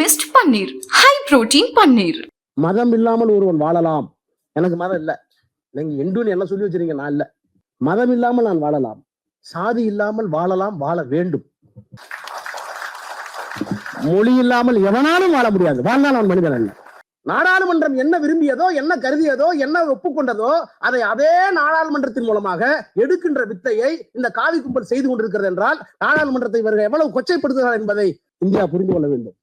Mist paneer high protein paneer மதம் இல்லாமல் ஒருவன் வாழலாம். எனக்கு மதம் இல்ல. நீங்க எண்டுன்னு என்ன சொல்லி வச்சிருக்கீங்க நான் இல்ல. மதம் இல்லாமல் நான் வாழலாம். சாதி இல்லாமல் வாழலாம் வாழ வேண்டும். மொழி இல்லாமல் எவனாலும் வாழ முடியாது. வாழ்ந்தால் அவன் மனிதன் அல்ல. நாடாளுமன்றம் என்ன விரும்பியதோ என்ன கருதியதோ என்ன ஒப்புக்கொண்டதோ அதை அதே நாடாளுமன்றத்தின் மூலமாக எடுக்கின்ற வித்தையை இந்த காவி கும்பல் செய்து கொண்டிருக்கிறது என்றால் நாடாளுமன்றத்தை இவர்கள் எவ்வளவு கொச்சைப்படுத்துகிறார் என்பதை இந்தியா புரிந்து கொள்ள வேண்டும்.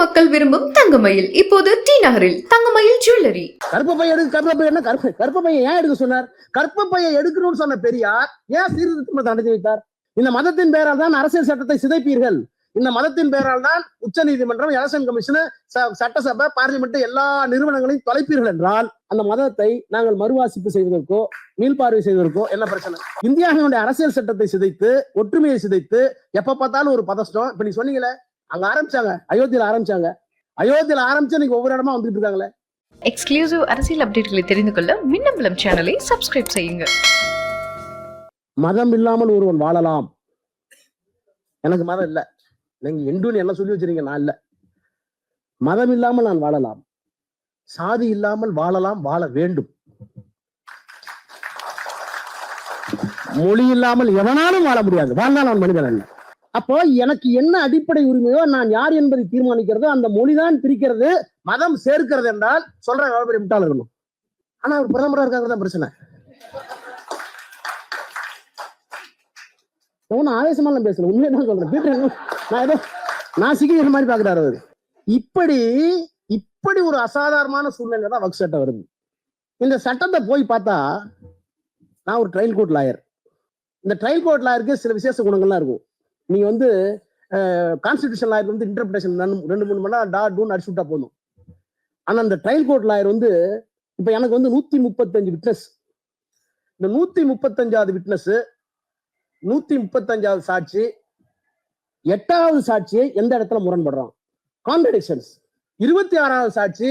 மக்கள் விரும்பும் தங்கமயில். இப்போது டி நகரில் தங்கமயில் ஜுவல்லரி. கருப்ப பையன் எடுக்க கருப்ப பையன் என்ன? கருப்ப கருப்ப பையன் ஏன் எடுக்க சொன்னார்? கருப்ப பையன் எடுக்கணும்னு சொன்ன பெரியார் ஏன் சீர்திருத்தம் நடத்தி வைத்தார்? இந்த மதத்தின் பெயரால் தான் அரசியல் சட்டத்தை சிதைப்பீர்கள். இந்த மதத்தின் பெயரால் தான் உச்ச நீதிமன்றம் எலெக்ஷன் கமிஷன் சட்டசபை பார்லிமெண்ட் எல்லா நிறுவனங்களையும் தொலைப்பீர்கள் என்றால் அந்த மதத்தை நாங்கள் மறுவாசிப்பு செய்வதற்கோ மீள்பார்வை செய்வதற்கோ என்ன பிரச்சனை? இந்தியாவினுடைய அரசியல் சட்டத்தை சிதைத்து ஒற்றுமையை சிதைத்து எப்ப பார்த்தாலும் ஒரு பதஷ்டம். இப்ப நீ சொன்னீங்களே அங்க ஆரம்பிச்சாங்க. அயோத்தியில ஆரம்பிச்சாங்க. அயோத்தியில ஆரம்பிச்சு இன்னைக்கு ஒவ்வொரு இடமா வந்துட்டு இருக்காங்களே. எக்ஸ்க்ளூசிவ் அரசியல் அப்டேட்களை தெரிந்து கொள்ள மின்னம்பலம் சேனலை சப்ஸ்கிரைப் செய்யுங்க. மதம் இல்லாமல் ஒருவன் வாழலாம். எனக்கு மதம் இல்ல. நீங்க எண்டுன்னு என்ன சொல்லி வச்சிருக்கீங்க நான் இல்ல. மதம் இல்லாமல் நான் வாழலாம். சாதி இல்லாமல் வாழலாம் வாழ வேண்டும். மொழி இல்லாமல் எவனாலும் வாழ முடியாது. வாழ்ந்தால் அவன் மனிதன் அல்ல. அப்போ எனக்கு என்ன அடிப்படை உரிமையோ நான் யார் என்பதை தீர்மானிக்கிறதோ அந்த மொழிதான் பிரிக்கிறது மதம் சேர்க்கிறது என்றால் சொல்ற எவ்வளவு பெரிய இருக்கணும் ஆனா அவர் பிரதமரா இருக்காங்க தான் பிரச்சனை. ஒன்னும் ஆவேசமெல்லாம் பேசல. உண்மையை தான் சொல்றேன். நான் ஏதோ நான் சிக்கிக்கிற மாதிரி பாக்குறாரு அவரு. இப்படி இப்படி ஒரு அசாதாரணமான சூழ்நிலை தான் வக் சட்டம் வருது. இந்த சட்டத்தை போய் பார்த்தா நான் ஒரு ட்ரையல் கோர்ட் லாயர் இந்த ட்ரையல் கோர்ட் லாயருக்கு சில விசேஷ குணங்கள்லாம் இருக்கும். நீங்க வந்து கான்ஸ்டிடியூஷன் லாயர் வந்து இன்டர்பிரேஷன் ரெண்டு மூணு மணி நேரம் டா டூன்னு அடிச்சு விட்டா போதும். ஆனா அந்த ட்ரையல் கோர்ட் லாயர் வந்து இப்ப எனக்கு வந்து நூத்தி முப்பத்தஞ்சு விட்னஸ் இந்த நூத்தி முப்பத்தஞ்சாவது விட்னஸ் நூத்தி முப்பத்தஞ்சாவது சாட்சி எட்டாவது சாட்சியை எந்த இடத்துல முரண்படுறான்? கான்ட்ரடிக்ஷன்ஸ் இருபத்தி ஆறாவது சாட்சி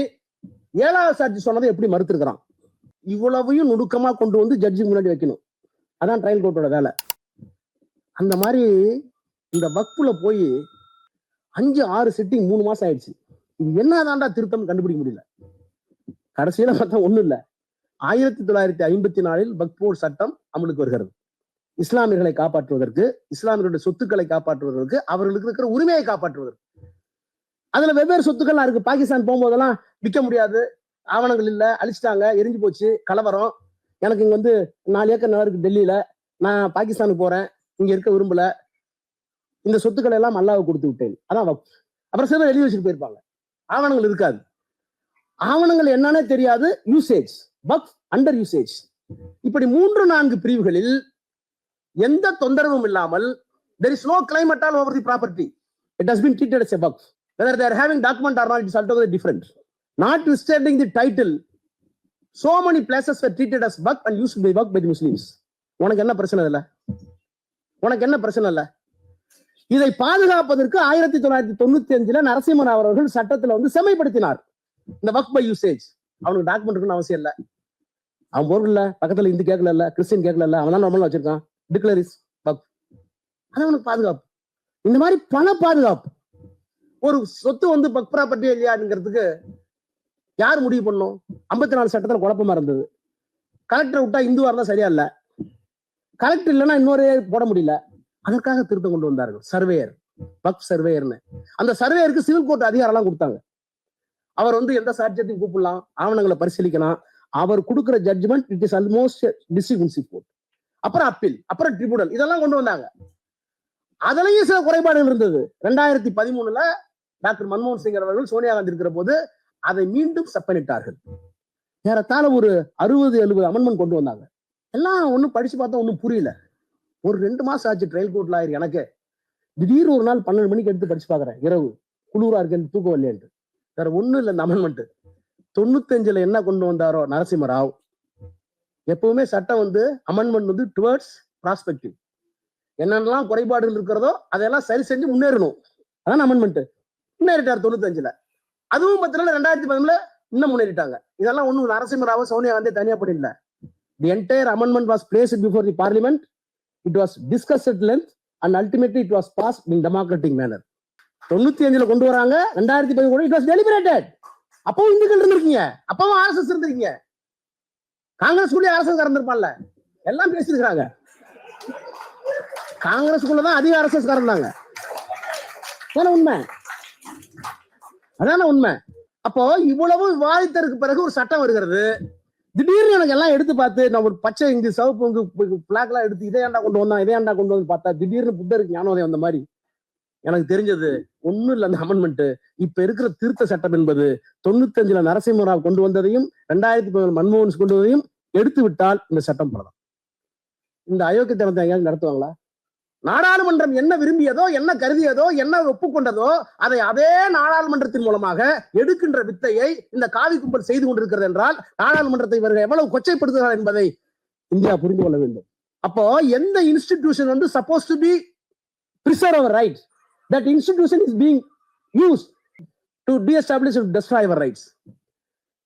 ஏழாவது சாட்சி சொன்னதை எப்படி மறுத்துருக்கிறான்? இவ்வளவையும் நுணுக்கமா கொண்டு வந்து ஜட்ஜி முன்னாடி வைக்கணும். அதான் ட்ரையல் கோர்ட்டோட வேலை. அந்த மாதிரி இந்த வக்ஃபுல போய் அஞ்சு ஆறு சிட்டிங் மூணு மாசம் ஆயிடுச்சு. இது என்னதான்டா திருத்தம் கண்டுபிடிக்க முடியல. கடைசியில பார்த்தா ஒண்ணும் இல்ல. ஆயிரத்தி தொள்ளாயிரத்தி ஐம்பத்தி நாலில் பக்பூர் சட்டம் அமலுக்கு வருகிறது. இஸ்லாமியர்களை காப்பாற்றுவதற்கு இஸ்லாமியர்களுடைய சொத்துக்களை காப்பாற்றுவதற்கு அவர்களுக்கு இருக்கிற உரிமையை காப்பாற்றுவதற்கு. அதுல வெவ்வேறு சொத்துக்கள்லாம் இருக்கு. பாகிஸ்தான் போகும்போதெல்லாம் விற்க முடியாது. ஆவணங்கள் இல்லை. அழிச்சிட்டாங்க. எரிஞ்சு போச்சு. கலவரம். எனக்கு இங்க வந்து நாலு ஏக்கர் நிலம் இருக்கு டெல்லியில. நான் பாகிஸ்தானுக்கு போறேன். இங்க இருக்க விரும்பல. இந்த சொத்துக்களை எல்லாம் அல்லாவை கொடுத்து விட்டேன் அதான் அப்புறம் சிலர் எழுதி வச்சுட்டு போயிருப்பாங்க ஆவணங்கள் இருக்காது ஆவணங்கள் என்னன்னே தெரியாது யூசேஜ் பக் அண்டர் யூசேஜ் இப்படி மூன்று நான்கு பிரிவுகளில் எந்த தொந்தரவும் இல்லாமல் there is no claim all over the property it has been treated as a buck whether there having document or not it's altogether different notwithstanding the title so many places were treated as buck and use by பக் by the Muslims உனக்கு என்ன பிரச்சனை இல்லை உனக்கு என்ன பிரச்சனை இல்லை இதை பாதுகாப்பதற்கு ஆயிரத்தி தொள்ளாயிரத்தி தொண்ணூத்தி அஞ்சுல நரசிம்மன் அவர்கள் சட்டத்துல வந்து செம்மைப்படுத்தினார். இந்த வக் பை யூசேஜ் அவனுக்கு டாக்குமெண்ட் அவசியம் இல்ல. அவன் பொருள் பக்கத்துல இந்து கேட்கல இல்ல கிறிஸ்டின் கேட்கல இல்ல அவன் தான் நார்மலா வச்சிருக்கான். டிக்ளரிஸ் வக் அது அவனுக்கு பாதுகாப்பு. இந்த மாதிரி பண பாதுகாப்பு. ஒரு சொத்து வந்து பக் ப்ராப்பர்ட்டி இல்லையாங்கிறதுக்கு யார் முடிவு பண்ணும் ஐம்பத்தி நாலு சட்டத்துல குழப்பமா இருந்தது. கலெக்டர் விட்டா இந்துவா இருந்தா சரியா இல்ல. கலெக்டர் இல்லைன்னா இன்னொரு போட முடியல. அதற்காக திருத்தம் கொண்டு வந்தார்கள். சர்வேயர் பக் சர்வேயர்னு அந்த சர்வேயருக்கு சிவில் கோர்ட் அதிகாரம் எல்லாம் கொடுத்தாங்க. அவர் வந்து எந்த சாட்சியத்தையும் கூப்பிடலாம் ஆவணங்களை பரிசீலிக்கலாம். அவர் கொடுக்கிற judgment it is almost district court அப்புறம் அப்பீல் அப்புறம் ட்ரிபுனல் இதெல்லாம் கொண்டு வந்தாங்க. அதுலயும் சில குறைபாடுகள் இருந்தது. ரெண்டாயிரத்தி பதிமூணுல டாக்டர் மன்மோகன் சிங் அவர்கள் சோனியா காந்தி இருக்கிற போது அதை மீண்டும் செப்பனிட்டார்கள் ஏறத்தாழ ஒரு அறுபது எழுபது அமெண்ட்மெண்ட் கொண்டு வந்தாங்க. எல்லாம் ஒண்ணும் படிச்சு பார்த்தா ஒன்றும் புரியல. ஒரு ரெண்டு மாசம் ஆச்சு ட்ரையல் கோர்ட்ல ஆயிரு எனக்கு. திடீர்னு ஒரு நாள் பன்னெண்டு மணிக்கு எடுத்து படிச்சு பாக்குறேன். இரவு. குளிரா இருக்கு தூக்கம் இல்லையன்ட்டு வேற ஒண்ணும் இல்லை இந்த அமெண்ட்மெண்ட் தொண்ணூத்தஞ்சுல என்ன கொண்டு வந்தாரோ நரசிம்ம ராவ் எப்பவுமே சட்டம் வந்து அமெண்ட்மெண்ட் வந்து டுவர்ட்ஸ் ப்ராஸ்பெக்டிவ் என்னென்னலாம் குறைபாடுகள் இருக்கிறதோ அதெல்லாம் சரி செஞ்சு முன்னேறணும். அதான் அமெண்ட்மெண்ட் முன்னேறிட்டார் தொண்ணூத்தஞ்சுல. அதுவும் பார்த்தீங்கன்னா ரெண்டாயிரத்தி பதினொன்றுல இன்னும் முன்னேறிட்டாங்க. இதெல்லாம் ஒண்ணும் நரசிம்மராவோ சோனியா காந்தி தனியா பண்ணிடல the entire amendment was place before the parliament it was discuss at length and ultimately it was pass in democratic manner தொண்ணூத்தி அஞ்சுல கொண்டு வராங்க. ரெண்டாயிரத்தி பதிமூணு இட் வாஸ் டெலிபரேட்டட் அப்பவும் இந்துக்கள் இருந்திருக்கீங்க. அப்பவும் ஆர்எஸ்எஸ் இருந்திருக்கீங்க. காங்கிரஸ் கூட ஆர்எஸ்எஸ் இருந்திருப்பான்ல. எல்லாம் பேசியிருக்காங்க காங்கிரஸ்குள்ள தான் அதிக ஆர்எஸ்எஸ் இருந்தாங்க. அதான உண்மை? அதான உண்மை? அப்போ இவ்வளவு விவாதித்ததற்கு பிறகு ஒரு சட்டம் வருகிறது. திடீர்னு எனக்கு எல்லாம் எடுத்து பார்த்து நான் ஒரு பச்சை இங்கு சிவப்பு இங்கு பிளாக் எல்லாம் எடுத்து இதே ஏண்டா கொண்டு வந்தான் இதே ஏண்டா கொண்டு வந்து பார்த்தா திடீர்னு புத்தருக்கு ஞானோதயம் அந்த மாதிரி. எனக்கு தெரிஞ்சது ஒண்ணும் இல்ல அந்த அமெண்ட்மெண்ட் இப்ப இருக்கிற திருத்த சட்டம் என்பது தொண்ணூத்தி அஞ்சுல நரசிம்மராவ் கொண்டு வந்ததையும் ரெண்டாயிரத்தி பதினொன்று மன்மோகன் கொண்டு வந்ததையும் எடுத்து விட்டால் இந்த சட்டம் படலாம். இந்த அயோக்கியத்தனத்தை எங்கேயாவது நடத்துவாங்களா? நாடாளுமன்றம் என்ன விரும்பியதோ என்ன கருதியதோ என்ன ஒப்புக்கொண்டதோ அதை அதே நாடாளுமன்றத்தின் மூலமாக எடுக்கின்ற வித்தையை இந்த காவி கும்பல் செய்து கொண்டிருக்கிறது என்றால் நாடாளுமன்றத்தை இவர்கள் எவ்வளவு கொச்சைப்படுத்துகிறார் என்பதை இந்தியா புரிந்து கொள்ள வேண்டும். அப்போ எந்த இன்ஸ்டிடியூஷன் வந்து suppose to be preserve our rights that institution is being use to de-establish and destroy our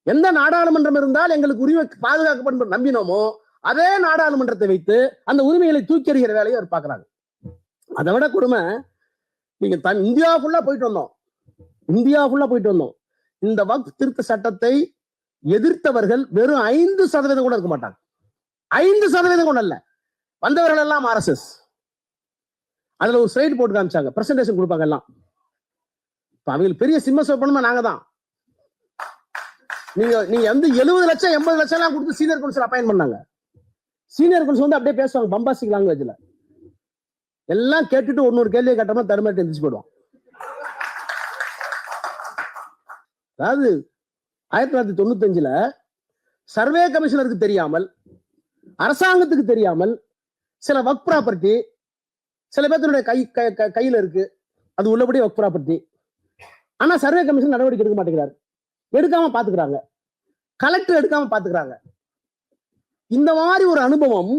எந்த நாடாளுமன்றம் இருந்தால் எங்களுக்கு உரிமை பாதுகாக்கப்படும் நம்பினோமோ அதே நாடாளுமன்றத்தை வைத்து அந்த உரிமைகளை தூக்கி எறிகிற வேலையை அவர் பார்க்கறாங்க அதை விட கொடுமை நீங்க தன் இந்தியா ஃபுல்லா போயிட்டு வந்தோம். இந்தியா ஃபுல்லா போயிட்டு வந்தோம். இந்த வக்ஃப் திருத்த சட்டத்தை எதிர்த்தவர்கள் வெறும் ஐந்து சதவீதம் கூட இருக்க மாட்டாங்க. ஐந்து சதவீதம் கூட இல்ல. வந்தவர்கள் எல்லாம் ஆர்எஸ்எஸ் அதுல ஒரு ஸ்லைட் போட்டு காமிச்சாங்க. பிரசன்டேஷன் கொடுப்பாங்க எல்லாம். இப்ப அவங்களுக்கு பெரிய சிம்ம சொப்பனமா நாங்க தான். நீங்க நீங்க வந்து எழுபது லட்சம் எண்பது லட்சம் எல்லாம் கொடுத்து சீனியர் கவுன்சில் அப்பாயின் பண்ணாங்க. சீனியர் கவுன்சில் வந்து அப்படியே பேசுவாங்க பம்பாஸ்டிக் லாங்குவேஜ்ல எல்லாம் கேட்டுட்டு ஒன்னொரு கேள்வியை கேட்டோம்னா தருமாட்டி எந்திரிச்சு போயிடுவான். அதாவது ஆயிரத்தி தொள்ளாயிரத்தி தொண்ணூத்தி அஞ்சுல சர்வே கமிஷனருக்கு தெரியாமல் அரசாங்கத்துக்கு தெரியாமல் சில ஒர்க் ப்ராப்பர்ட்டி சில பேர்த்தினுடைய கை கையில இருக்கு. அது உள்ளபடி ஒர்க் ப்ராப்பர்ட்டி ஆனா சர்வே கமிஷன் நடவடிக்கை எடுக்க மாட்டேங்கிறாரு. எடுக்காம பாத்துக்கிறாங்க. கலெக்டர் எடுக்காம பாத்துக்கிறாங்க. இந்த மாதிரி ஒரு அனுபவம்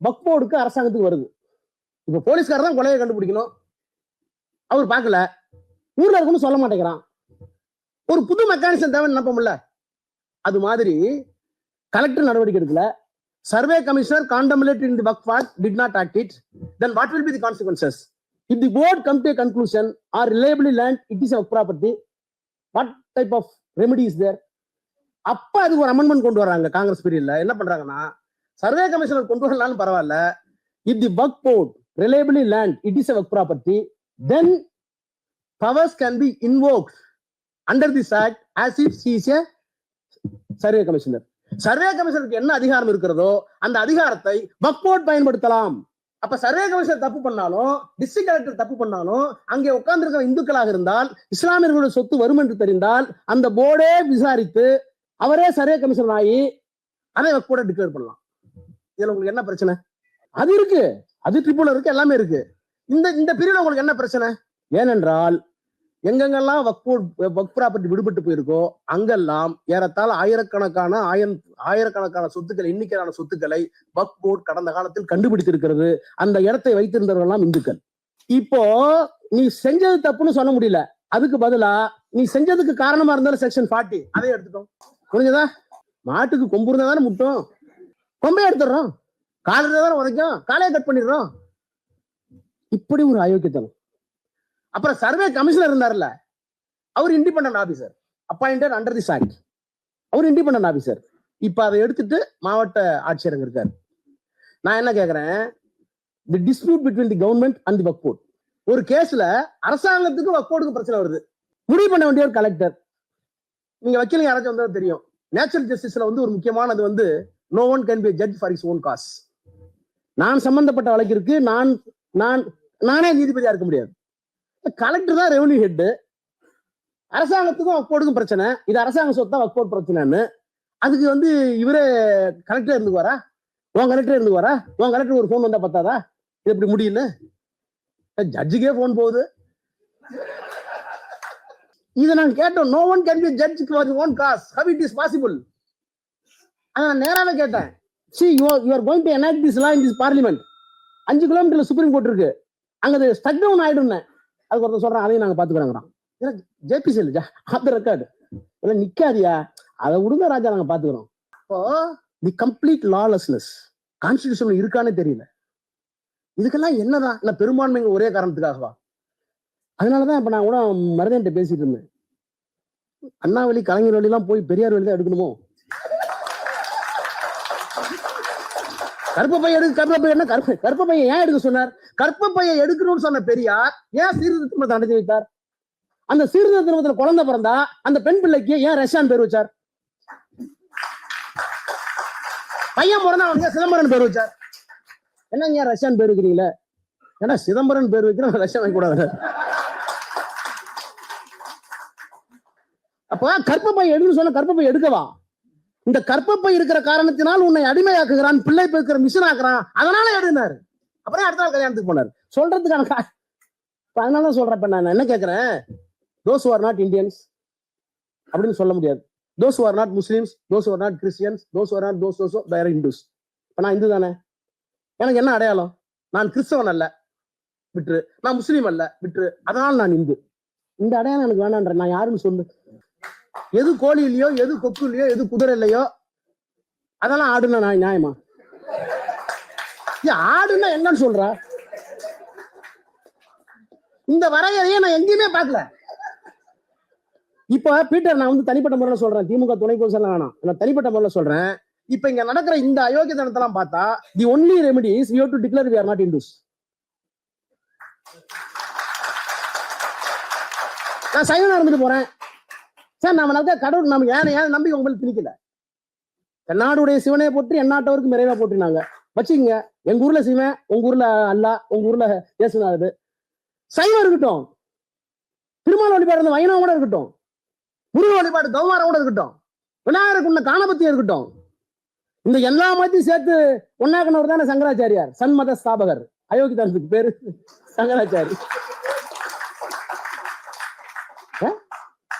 வக்போர்டுக்கு அரசாங்கத்துக்கு வருது. இப்ப போலீஸ்காரர் தான் கொலையை கண்டுபிடிக்கணும். அவர் பார்க்கல. ஊர்ல இருக்குன்னு சொல்ல மாட்டேங்கிறான். ஒரு புது மெக்கானிசம் தேவை நினைப்போம்ல. அது மாதிரி கலெக்டர் நடவடிக்கை எடுக்கல. Survey commissioner காண்டம்லேட் in the work part did not act it then what will be the consequences it the board come to conclusion or reliably land it is ஒர்க் property what type of remedy is there அப்ப அதுக்கு ஒரு amendment கொண்டு வராங்க காங்கிரஸ் பீரியட்ல என்ன பண்றாங்கன்னா survey commissioner கொண்டு வரலாம்னு பரவாயில்ல. இட் தி ஒர்க் போர்ட் ரிலேபிளி லேண்ட் இட் இஸ் ஒர்க் property then powers can be invoke under this act as if is a survey commissioner survey கமிஷனருக்கு என்ன அதிகாரம் இருக்கிறதோ அந்த அதிகாரத்தை வக்போர்ட் போர்ட் பயன்படுத்தலாம். அப்ப சர்வே கமிஷனர் தப்பு பண்ணாலும் டிஸ்ட்ரிக்ட் கலெக்டர் தப்பு பண்ணாலும் அங்கே உட்கார்ந்திருக்கிற இந்துக்களாக இருந்தால் இஸ்லாமியர்களுடைய சொத்து வரும் என்று தெரிந்தால் அந்த போர்டே விசாரித்து அவரே சர்வே கமிஷனர் ஆகி அதை கூட டிக்ளேர் பண்ணலாம். இதுல உங்களுக்கு என்ன பிரச்சனை? அது இருக்கு. அது ட்ரிபிள் இருக்கு எல்லாமே இருக்கு. இந்த இந்த பீரியட் உங்களுக்கு என்ன பிரச்சனை? ஏனென்றால் எங்கெங்கெல்லாம் வக்போர்ட் வக் ப்ராப்பர்ட்டி விடுபட்டு போயிருக்கோ அங்கெல்லாம் ஏறத்தாழ ஆயிரக்கணக்கான ஆயிரம் ஆயிரக்கணக்கான சொத்துக்கள் எண்ணிக்கையான சொத்துக்களை வக் போர்ட் கடந்த காலத்தில் கண்டுபிடித்திருக்கிறது. அந்த இடத்தை வைத்திருந்தவர்கள்லாம் இந்துக்கள். இப்போ நீ செஞ்சது தப்புன்னு சொல்ல முடியல. அதுக்கு பதிலா நீ செஞ்சதுக்கு காரணமா இருந்தாலும் செக்ஷன் ஃபார்ட்டி அதை எடுத்துட்டோம் புரிஞ்சதா? மாட்டுக்கு கொம்பு இருந்தா தானே முட்டும். கொம்பே எடுத்துடுறோம். கால் தானே உதைக்கும். காலையை கட் பண்ணிடுறோம். இப்படி ஒரு அயோக்கியத்தனம். அப்புறம் சர்வே கமிஷனர் இருந்தார்ல அவர் independent officer appointed under the act our independent officer இப்ப அதை எடுத்துட்டு மாவட்ட ஆட்சியர் அங்க இருக்காரு. நான் என்ன கேக்குறேன்? The dispute between the government and the Waqf board ஒரு கேஸ்ல அரசாங்கத்துக்கு வக்போர்டுக்கு பிரச்சனை வருது. முடிவு பண்ண வேண்டிய ஒரு கலெக்டர் நீங்க வக்கீலுங்க யாராச்சும் வந்தா தெரியும். நேச்சுரல் ஜஸ்டிஸ்ல வந்து ஒரு முக்கியமானது வந்து no one can be judge for his own cause நான் சம்பந்தப்பட்ட வழக்கிற்கு நான் நான் நானே நீதிபதியா இருக்க முடியாது. கலெக்டர் தான் ரெவன்யூ ஹெட் அரசாங்கத்துக்கும் வக்போர்டுக்கும் பிரச்சனை. இது அரசாங்க சொத்தா வக்போர்ட் பிரச்சனைன்னு. அதுக்கு வந்து இவரே கலெக்டர் இருந்துக்குவாரா? உன் கலெக்டர் இருந்துக்குவாரா? உன் கலெக்டர் ஒரு ஃபோன் வந்தா பத்தாதா? இது எப்படி முடியல ஜட்ஜுக்கே ஃபோன் போகுது. இதை நான் கேட்டோம். No one can be judge for own cause how it is possible நான் நேராவே கேட்டேன். See you you are going to enact this law in this parliament அஞ்சு கிலோமீட்டர்ல சுப்ரீம் கோர்ட் இருக்கு. அங்க அது ஸ்டக் டவுன் ஆயிடும்னு. அதுக்கு ஒருத்தர் சொல்றான் அதையும் நாங்க பாத்துக்கிறோங்கிறோம் ஜேபிசி இல்ல ஆஃப் ரெக்கார்டு இல்ல நிக்காதியா? அதை விடுங்க ராஜா நாங்க பாத்துக்கிறோம் இப்போ தி கம்ப்ளீட் லாலெஸ்னஸ் கான்ஸ்டியூஷன் இருக்கானே தெரியல. இதுக்கெல்லாம் என்னதான்? இல்ல பெரும்பான்மைங்க ஒரே காரணத்துக்காகவா? அதனாலதான் இப்ப நான் கூட மருதன்ட்ட பேசிட்டு இருந்தேன். அண்ணா வழி கலைஞர் வழி எல்லாம் போய் பெரியார் வழி தான் எடுக்கணுமோ? கருப்ப பையன் எடுக்க கருப்ப பையன் என்ன? கருப்ப பையன் ஏன் எடுக்க சொன்னார்? கருப்ப பையன் எடுக்கணும்னு சொன்ன பெரியார் ஏன் சீர்திருத்தத்தை நடத்தி வைத்தார்? அந்த சீர்திருத்தத்துல குழந்தை பிறந்தா அந்த பெண் பிள்ளைக்கு ஏன் ரஷ்யான் பேர் வச்சார்? பையன் பிறந்தா அவனுக்கு சிதம்பரம் பேர் வச்சார். என்னங்க ஏன் ரஷ்யான் பேர் வைக்கிறீங்களே? ஏன்னா சிதம்பரம் பேர் வைக்கிறோம் ரஷ்யா வைக்க கூடாது. அப்ப கற்பப்பை எடுன்னு சொன்ன கற்பப்பை எடுக்கவா? இந்த கற்பப்பை இருக்கிற காரணத்தினால் உன்னை அடிமையாக்குகிறான் பிள்ளை பெருக்கிற மிஷின் ஆக்குறான். அதனால எடுனாரு அப்புறம் அடுத்த நாள் கல்யாணத்துக்கு போனார். சொல்றதுக்கான கா- அதனால தான் சொல்றேன் இப்ப நான் என்ன கேட்கிறேன்? தோஸ் ஆர் நாட் இந்தியன்ஸ் அப்படின்னு சொல்ல முடியாது. Those are not Muslims those are not Christians those are not those தோசோ வேற இந்துஸ் இப்ப நான் இந்து தானே? எனக்கு என்ன அடையாளம்? நான் கிறிஸ்தவன் அல்ல. விட்டுரு. நான் முஸ்லீம் அல்ல. விட்டுரு. அதனால் நான் இந்து இந்த அடையாளம் எனக்கு வேணான்ற நான் யாருன்னு சொல்லு. எது கோழி இல்லையோ எது கொக்கு இல்லையோ எது குதிரை இல்லையோ அதெல்லாம் ஆடுன நான் நியாயமா? ஆடுன்னா என்னன்னு சொல்ற? இந்த வரையறையை நான் எங்கேயுமே பார்க்கல. இப்ப பீட்டர் நான் வந்து தனிப்பட்ட முறையில் சொல்றேன். திமுக துணை கோசல் வேணாம். நான் தனிப்பட்ட முறையில் சொல்றேன். இப்ப இங்க நடக்கிற இந்த அயோக்கியத்தனத்தெல்லாம் பார்த்தா the only remedy is you to declare we are not Hindus நான் சைவனா இருந்துட்டு போறேன். சார் நம்ம நடக்க கடவுள் நம்ம ஏன் ஏன் நம்பிக்கை உங்களுக்கு திணிக்கல தென்னாடுடைய சிவனை போற்றி எந்நாட்டவருக்கும் நிறைவா போற்றினாங்க. வச்சுக்கங்க எங்க ஊர்ல சிவன் உங்க ஊர்ல அல்லா உங்க ஊர்ல இயேசுநாதர். சைவம் இருக்கட்டும். திருமால் வழிபாடு இருந்த வைணவம் கூட இருக்கட்டும். முருக வழிபாடு கௌமாரம் கூட இருக்கட்டும். விநாயகருக்கு உள்ள காணபத்தியம் இருக்கட்டும். இந்த எல்லா மதத்தையும் சேர்த்து ஒன்னாக்கனவர் தானே சங்கராச்சாரியார்? சன்மத ஸ்தாபகர். அயோக்கிதானத்துக்கு பேரு சங்கராச்சாரி.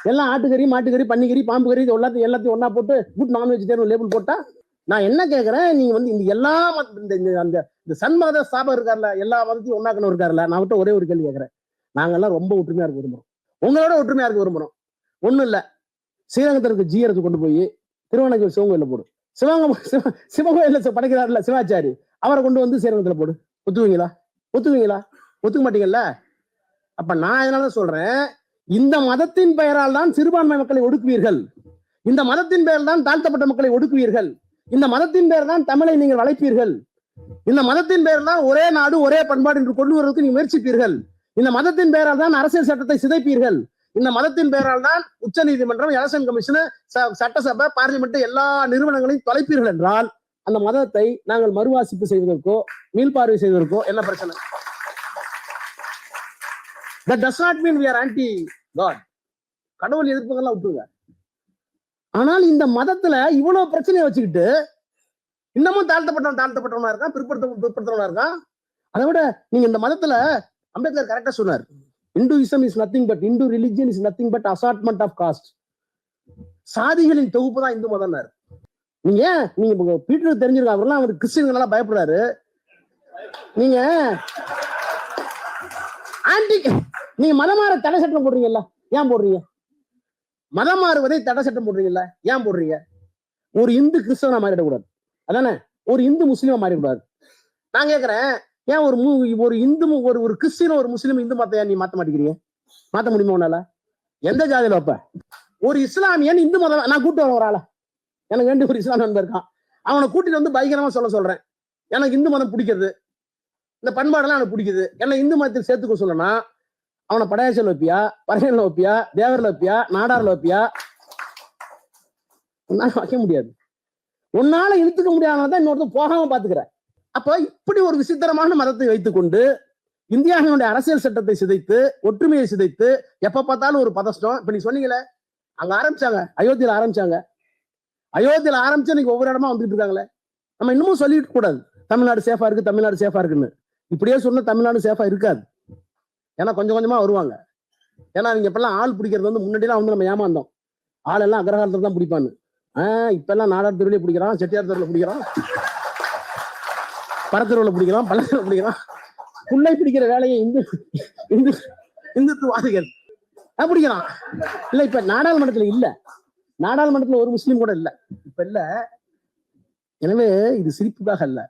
எல்லாம் ஆட்டுக்கறி மாட்டுக்கறி பன்னிக்கறி பாம்பு கறி எல்லாத்தையும் எல்லாத்தையும் ஒன்னா போட்டு குட் நான் தேர்வு லேபிள் போட்டா நான் என்ன கேட்கறேன் நீங்க வந்து இந்த எல்லா இந்த அந்த இந்த சன்மத சாபம் இருக்கார்ல எல்லா மதத்தையும் ஒன்னாக்கணும் இருக்காருல்ல நான் விட்டு ஒரே ஒரு கேள்வி கேட்கறேன் நாங்கெல்லாம் ரொம்ப ஒற்றுமையா இருக்க விரும்புறோம். உங்களோட ஒற்றுமையா இருக்க விரும்புறோம். ஒண்ணும் இல்ல. ஸ்ரீரங்கத்தில் இருக்க ஜீரத்தை கொண்டு போய் திருவண்ணாமலை சிவங்கோயில போடு. சிவங்க சிவ- சிவகோயில்ல படைக்கிறாருல சிவாச்சாரி அவரை கொண்டு வந்து ஸ்ரீரங்கத்துல போடு. ஒத்துவீங்களா ஒத்துவீங்களா ஒத்துக்க மாட்டீங்கல்ல? அப்ப நான் அதனால சொல்றேன் இந்த மதத்தின் பெயரால் தான் சிறுபான்மை மக்களை ஒடுக்குவீர்கள். இந்த மதத்தின் பெயரால் தான் தாழ்த்தப்பட்ட மக்களை ஒடுக்குவீர்கள். இந்த மதத்தின் பெயர் தான் தமிழை நீங்கள் வளைப்பீர்கள் இந்த மதத்தின் பெயரில் தான் ஒரே நாடு ஒரே பண்பாடு என்று கொண்டு வருவதற்கு நீங்க முயற்சிப்பீர்கள். இந்த மதத்தின் பெயரால் தான் அரசியல் சட்டத்தை சிதைப்பீர்கள். இந்த மதத்தின் பெயரால் தான் உச்ச நீதிமன்றம் எலெக்ஷன் கமிஷன் சட்டசபை பார்லிமெண்ட் எல்லா நிறுவனங்களையும் தொலைப்பீர்கள் என்றால் அந்த மதத்தை நாங்கள் மறுவாசிப்பு செய்வதற்கோ மீள்பார்வை செய்வதற்கோ என்ன பிரச்சனை? That does not mean we are anti god கடவுள் எதிர்ப்புகள்லாம் விட்டுருங்க. ஆனால் இந்த மதத்துல இவ்வளவு பிரச்சனையை வச்சுக்கிட்டு இன்னமும் தாழ்த்தப்பட்டவன் தாழ்த்தப்பட்டவனா இருக்கான் பிற்படுத்த பிற்படுத்தவனா இருக்கான். அதை விட நீங்க இந்த மதத்துல அம்பேத்கர் கரெக்டா சொன்னார். Hinduism is nothing but Hindu religion is nothing but assortment of caste சாதிகளின் தொகுப்பு தான் இந்து மதம்னாரு. நீங்க நீங்க இப்ப பீட்டருக்கு தெரிஞ்சிருக்கா அவர்லாம் அவர் கிறிஸ்டின்களா பயப்படுறாரு. நீங்க ஆன்டி நீங்க மதம் மாற தடை சட்டம் போடுறீங்கல்ல ஏன் போடுறீங்க? மதம் மாறுவதை தடை சட்டம் போடுறீங்கல்ல ஏன் போடுறீங்க? ஒரு இந்து கிறிஸ்தவனா மாறிடக்கூடாது. அதானே? ஒரு இந்து முஸ்லீமா மாறிடக்கூடாது. நான் கேக்குறேன் ஏன் ஒரு மு- ஒரு இந்து ஒரு ஒரு கிறிஸ்டின் ஒரு முஸ்லீம் இந்து மதத்தை ஏன் நீ மாத்த மாட்டேங்கிறீங்க? மாத்த முடியுமா உன்னால? எந்த ஜாதியில வைப்ப ஒரு இஸ்லாமியன் இந்து மதம் நான் கூட்டு வரேன் ஒரு ஆளை. எனக்கு வேண்டிய ஒரு இஸ்லாம் நண்பர் இருக்கான். அவனை கூட்டிட்டு வந்து பயங்கரமா சொல்ல சொல்றேன். எனக்கு இந்து மதம் பிடிக்கிறது. இந்த பண்பாடெல்லாம் எனக்கு பிடிக்குது. என்ன இந்து மதத்தில் சேர்த்துக்க சொல்லனா அவனை படையாச்சல் வைப்பியா? பறையன்ல வைப்பியா? தேவரில் வைப்பியா? நாடாரில் வைப்பியா? உன்னால வைக்க முடியாது. உன்னால இழுத்துக்க முடியாததான் இன்னொருத்தர் போகாம பாத்துக்கிற. அப்ப இப்படி ஒரு விசித்திரமான மதத்தை வைத்துக்கொண்டு இந்தியாவினுடைய அரசியல் சட்டத்தை சிதைத்து ஒற்றுமையை சிதைத்து எப்ப பார்த்தாலும் ஒரு பதஷ்டம். இப்ப நீ சொன்னீங்களே அங்க ஆரம்பிச்சாங்க. அயோத்தியில ஆரம்பிச்சாங்க. அயோத்தியில ஆரம்பிச்சு இன்னைக்கு ஒவ்வொரு இடமா வந்துட்டு இருக்காங்களே. நம்ம இன்னமும் சொல்லிட்டு கூடாது. தமிழ்நாடு சேஃபா இருக்கு தமிழ்நாடு சேஃபா இருக்குன்னு. இப்படியே சொன்னா தமிழ்நாடு சேஃபா இருக்காது. ஏன்னா கொஞ்சம் கொஞ்சமா வருவாங்க. ஏன்னா நீங்க இப்பெல்லாம் ஆள் பிடிக்கிறது வந்து முன்னாடிலாம் வந்து நம்ம ஏமாந்தோம். ஆள் எல்லாம் அக்ரஹாரத்துல தான் பிடிப்பான்னு. ஆஹ் இப்ப எல்லாம் நாடார் தெருவிலே பிடிக்கிறான் செட்டியார் தெருவில் பிடிக்கிறான் பரத்தெருவில் பிடிக்கிறான் பள்ளத்தில் பிடிக்கிறான். புள்ளை பிடிக்கிற வேலையை இந்து இந்து இந்துத்துவாதிகள் பிடிக்கிறான். இல்ல இப்ப நாடாளுமன்றத்துல இல்ல. நாடாளுமன்றத்துல ஒரு முஸ்லீம் கூட இல்ல. இப்ப இல்ல. எனவே இது சிரிப்புக்காக அல்ல.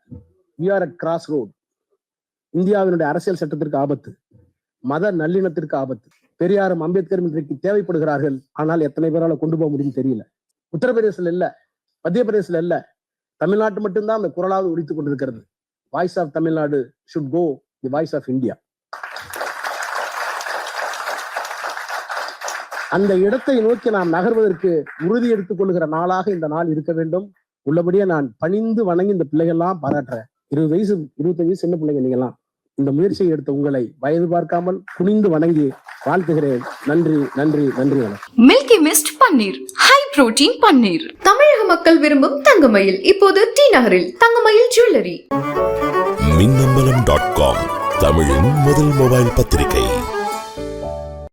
We are at cross road இந்தியாவினுடைய அரசியல் சட்டத்திற்கு ஆபத்து. மத நல்லிணத்திற்கு ஆபத்து. பெரியாரும் அம்பேத்கரும் இன்றைக்கு தேவைப்படுகிறார்கள். ஆனால் எத்தனை பேரால கொண்டு போக முடியும் தெரியல. உத்தரப்பிரதேசல இல்ல. மத்திய பிரதேசல இல்ல. தமிழ்நாட்டு மட்டும்தான் அந்த குரலாவது ஒழித்துக் கொண்டிருக்கிறது. Voice of Tamil Nadu should go the voice of India அந்த இடத்தை நோக்கி நாம் நகர்வதற்கு உறுதி எடுத்துக் கொள்கிற நாளாக இந்த நாள் இருக்க வேண்டும். உள்ளபடியே நான் பணிந்து வணங்கி இந்த பிள்ளைகள்லாம் பாராட்டுறேன். இருபது வயசு இருபத்தஞ்சு வயசு சின்ன பிள்ளைங்க நீங்கெல்லாம் இந்த முயற்சியை எடுத்த உங்களை வயது பார்க்காமல் குனிந்து வணங்கி வாழ்த்துகிறேன். நன்றி நன்றி நன்றி. வணக்கம் Milky Mist paneer high protein paneer தமிழக மக்கள் விரும்பும் தங்கமயில். இப்போது டி நகரில் Thangamayil jewellery. Minnambalam dot com தமிழின் முதல் மொபைல் பத்திரிகை.